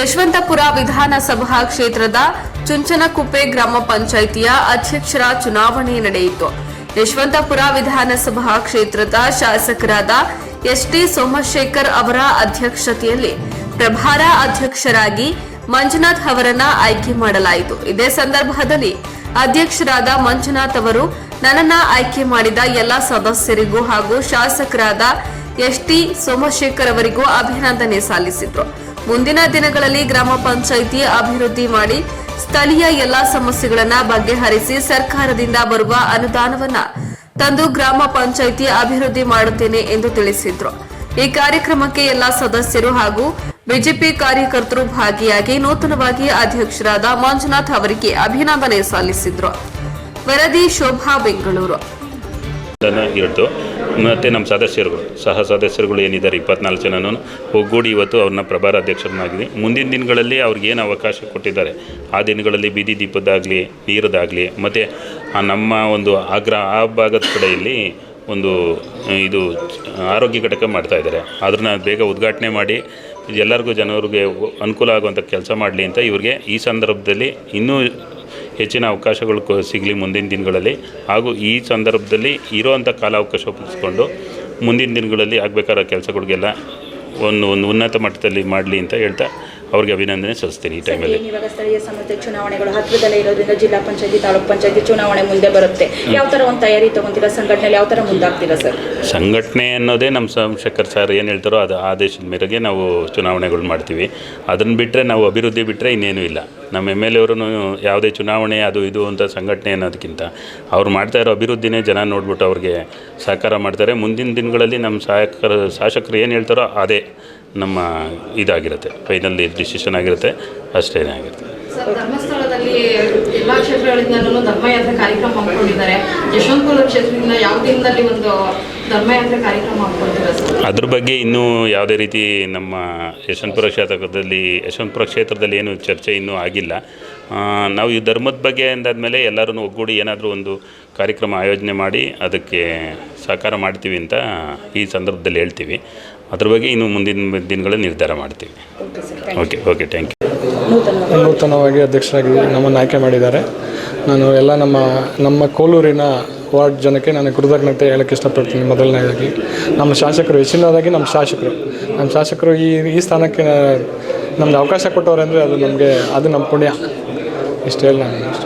ಯಶವಂತಪುರ ವಿಧಾನಸಭಾ ಕ್ಷೇತ್ರದ ಚುಂಚನಕುಪ್ಪೆ ಗ್ರಾಮ ಪಂಚಾಯಿತಿಯ ಅಧ್ಯಕ್ಷರ ಚುನಾವಣೆ ನಡೆಯಿತು. ಯಶವಂತಪುರ ವಿಧಾನಸಭಾ ಕ್ಷೇತ್ರದ ಶಾಸಕರಾದ ಎಸ್ಟಿ ಸೋಮಶೇಖರ್ ಅವರ ಅಧ್ಯಕ್ಷತೆಯಲ್ಲಿ ಪ್ರಭಾರ ಅಧ್ಯಕ್ಷರಾಗಿ ಮಂಜುನಾಥ್ ಅವರನ್ನ ಆಯ್ಕೆ ಮಾಡಲಾಯಿತು. ಇದೇ ಸಂದರ್ಭದಲ್ಲಿ ಅಧ್ಯಕ್ಷರಾದ ಮಂಜುನಾಥ್ ಅವರು ನನ್ನನ್ನ ಆಯ್ಕೆ ಮಾಡಿದ ಎಲ್ಲ ಸದಸ್ಯರಿಗೂ ಹಾಗೂ ಶಾಸಕರಾದ ಎಸ್ಟಿ ಸೋಮಶೇಖರ್ ಅವರಿಗೂ ಅಭಿನಂದನೆ ಸಲ್ಲಿಸಿದ್ರು. ಮುಂದಿನ ದಿನಗಳಲ್ಲಿ ಗ್ರಾಮ ಪಂಚಾಯಿತಿ ಅಭಿವೃದ್ಧಿ ಮಾಡಿ ಸ್ಥಳೀಯ ಎಲ್ಲಾ ಸಮಸ್ಯೆಗಳನ್ನ ಬಗೆಹರಿಸಿ ಸರ್ಕಾರದಿಂದ ಬರುವ ಅನುದಾನವನ್ನ ತಂದು ಗ್ರಾಮ ಪಂಚಾಯಿತಿ ಅಭಿವೃದ್ಧಿ ಮಾಡುತ್ತೇನೆ ಎಂದು ತಿಳಿಸಿದ್ರು. ಈ ಕಾರ್ಯಕ್ರಮಕ್ಕೆ ಎಲ್ಲಾ ಸದಸ್ಯರು ಹಾಗೂ ಬಿಜೆಪಿ ಕಾರ್ಯಕರ್ತರು ಭಾಗಿಯಾಗಿ ನೂತನವಾಗಿ ಅಧ್ಯಕ್ಷರಾದ ಮಂಜುನಾಥ್ ಅವರಿಗೆ ಅಭಿನಂದನೆ ಸಲ್ಲಿಸಿದ್ರು. ವರದಿ ಶೋಭಾ ಬೆಂಗಳೂರು. ಮತ್ತು ನಮ್ಮ ಸದಸ್ಯರುಗಳು, ಸಹ ಸದಸ್ಯರುಗಳು ಏನಿದ್ದಾರೆ, ಇಪ್ಪತ್ನಾಲ್ಕು ಜನನೂ ಒಗ್ಗೂಡಿ ಇವತ್ತು ಅವ್ರನ್ನ ಪ್ರಭಾರ ಅಧ್ಯಕ್ಷರನ್ನಾಗಿದೆ ಮುಂದಿನ ದಿನಗಳಲ್ಲಿ ಅವ್ರಿಗೆ ಏನು ಅವಕಾಶ ಕೊಟ್ಟಿದ್ದಾರೆ, ಆ ದಿನಗಳಲ್ಲಿ ಬೀದಿ ದೀಪದ್ದಾಗಲಿ, ನೀರದಾಗಲಿ, ಮತ್ತು ನಮ್ಮ ಒಂದು ಆಗ್ರ ಆ ಭಾಗದ ಕಡೆಯಲ್ಲಿ ಒಂದು, ಇದು ಆರೋಗ್ಯ ಘಟಕ ಮಾಡ್ತಾ ಇದ್ದಾರೆ. ಅದನ್ನ ಬೇಗ ಉದ್ಘಾಟನೆ ಮಾಡಿ, ಎಲ್ಲರಿಗೂ ಜನರಿಗೆ ಅನುಕೂಲ ಆಗುವಂಥ ಕೆಲಸ ಮಾಡಲಿ ಅಂತ ಇವ್ರಿಗೆ ಈ ಸಂದರ್ಭದಲ್ಲಿ ಇನ್ನೂ ಹೆಚ್ಚಿನ ಅವಕಾಶಗಳು ಸಿಗಲಿ ಮುಂದಿನ ದಿನಗಳಲ್ಲಿ. ಹಾಗೂ ಈ ಸಂದರ್ಭದಲ್ಲಿ ಇರೋವಂಥ ಕಾಲಾವಕಾಶ ಒಪ್ಪಿಸ್ಕೊಂಡು ಮುಂದಿನ ದಿನಗಳಲ್ಲಿ ಆಗಬೇಕಾದ ಕೆಲಸಗಳಿಗೆಲ್ಲ ಒಂದು ಒಂದು ಉನ್ನತ ಮಟ್ಟದಲ್ಲಿ ಮಾಡಲಿ ಅಂತ ಹೇಳ್ತಾ ಅವ್ರಿಗೆ ಅಭಿನಂದನೆ ಸಲ್ಲಿಸ್ತೀನಿ ಈ ಟೈಮಲ್ಲಿ ಇವಾಗ ಸ್ಥಳೀಯ ಸಂಸ್ಥೆ ಚುನಾವಣೆಗಳು ಹತ್ತಿರದಲ್ಲೇ ಇರೋದ್ರಿಂದ ಜಿಲ್ಲಾ ಪಂಚಾಯತಿ ತಾಲೂಕ್ ಪಂಚಾಯತಿ ಚುನಾವಣೆ ಮುಂದೆ ಬರುತ್ತೆ. ಯಾವ ಥರ ಒಂದು ತಯಾರಿ ತಗೊಂತೀರಾ? ಸಂಘಟನೆಯಲ್ಲಿ ಯಾವ ಥರ ಮುಂದಾಗ್ತೀರಾ ಸರ್? ಸಂಘಟನೆ ಅನ್ನೋದೇ ನಮ್ಮ ಸೋಮಶೇಖರ್ ಸರ್ ಏನು ಹೇಳ್ತಾರೋ ಅದು ಆದೇಶದ ಮೇರೆಗೆ ನಾವು ಚುನಾವಣೆಗಳು ಮಾಡ್ತೀವಿ. ಅದನ್ನು ಬಿಟ್ಟರೆ ನಾವು ಅಭಿವೃದ್ಧಿ ಬಿಟ್ಟರೆ ಇನ್ನೇನು ಇಲ್ಲ. ನಮ್ಮ ಎಂ ಎಲ್ ಎವರು ಯಾವುದೇ ಚುನಾವಣೆ ಅದು ಇದು ಅಂತ ಸಂಘಟನೆ ಅನ್ನೋದಕ್ಕಿಂತ ಅವ್ರು ಮಾಡ್ತಾ ಇರೋ ಅಭಿವೃದ್ಧಿನೇ ಜನ ನೋಡ್ಬಿಟ್ಟು ಅವ್ರಿಗೆ ಸಹಕಾರ ಮಾಡ್ತಾರೆ. ಮುಂದಿನ ದಿನಗಳಲ್ಲಿ ನಮ್ಮ ಸಹಾಯಕರ ಶಾಸಕರು ಏನು ಹೇಳ್ತಾರೋ ಅದೇ. ನಮ್ಮ ಇದಾಗಿರುತ್ತೆ ಫೈನಲ್ ಡಿಸಿಷನ್ ಆಗಿರುತ್ತೆ ಅಷ್ಟೇ ಆಗಿರುತ್ತೆ. ಸರ್ ಧರ್ಮಸ್ಥಳದಲ್ಲಿ ಎಲ್ಲಾ ಕ್ಷೇತ್ರಗಳಿಂದಲೂ ಧರ್ಮಯಾತ್ರೆ ಕಾರ್ಯಕ್ರಮ ಹಮ್ಮಿಕೊಂಡಿದ್ದಾರೆ. ಯಶವಂತಪುರ ಕ್ಷೇತ್ರದಿಂದ ಯಾವ ದಿನದಲ್ಲಿ ಒಂದು ಧರ್ಮಯಾತ್ರೆ ಕಾರ್ಯಕ್ರಮ ಹಮ್ಮಿಕೊಂಡಿದ್ದಾರೆ ಸರ್? ಅದ್ರ ಬಗ್ಗೆ ಇನ್ನೂ ಯಾವುದೇ ರೀತಿ ನಮ್ಮ ಯಶವಂತಪುರ ಕ್ಷೇತ್ರದಲ್ಲಿ ಯಶವಂತಪುರ ಕ್ಷೇತ್ರದಲ್ಲಿ ಏನು ಚರ್ಚೆ ಇನ್ನೂ ಆಗಿಲ್ಲ. ನಾವು ಈ ಧರ್ಮದ ಬಗ್ಗೆ ಅಂದಾದ್ಮೇಲೆ ಎಲ್ಲರೂ ಒಗ್ಗೂಡಿ ಏನಾದರೂ ಒಂದು ಕಾರ್ಯಕ್ರಮ ಆಯೋಜನೆ ಮಾಡಿ ಅದಕ್ಕೆ ಸಹಕಾರ ಮಾಡ್ತೀವಿ ಅಂತ ಈ ಸಂದರ್ಭದಲ್ಲಿ ಹೇಳ್ತೀವಿ. ಅದ್ರ ಬಗ್ಗೆ ಇನ್ನು ಮುಂದಿನ ದಿನಗಳಲ್ಲಿ ನಿರ್ಧಾರ ಮಾಡ್ತೀವಿ. ಓಕೆ ಓಕೆ ಥ್ಯಾಂಕ್ ಯು ನೂತನ ನೂತನವಾಗಿ ಅಧ್ಯಕ್ಷರಾಗಿ ನಮ್ಮನ್ನು ಆಯ್ಕೆ ಮಾಡಿದ್ದಾರೆ. ನಾನು ಎಲ್ಲ ನಮ್ಮ ನಮ್ಮ ಕೋಲೂರಿನ ವಾರ್ಡ್ ಜನಕ್ಕೆ ನಾನು ಕೃತಜ್ಞತೆ ಹೇಳಕ್ಕೆ ಇಷ್ಟಪಡ್ತೀನಿ ಮೊದಲನೇದಾಗಿ. ನಮ್ಮ ಶಾಸಕರು ಹೆಚ್ಚಿನದಾಗಿ ನಮ್ಮ ಶಾಸಕರು. ನಮ್ಮ ಶಾಸಕರು ಈ ಈ ಸ್ಥಾನಕ್ಕೆ ನಮ್ಗೆ ಅವಕಾಶ ಕೊಟ್ಟವ್ರೆ ಅಂದರೆ ಅದು ನಮಗೆ ಅದು ನಮ್ಮ ಪುಣ್ಯ. ಇಷ್ಟು ಹೇಳಿ ನಾನು ಇಷ್ಟ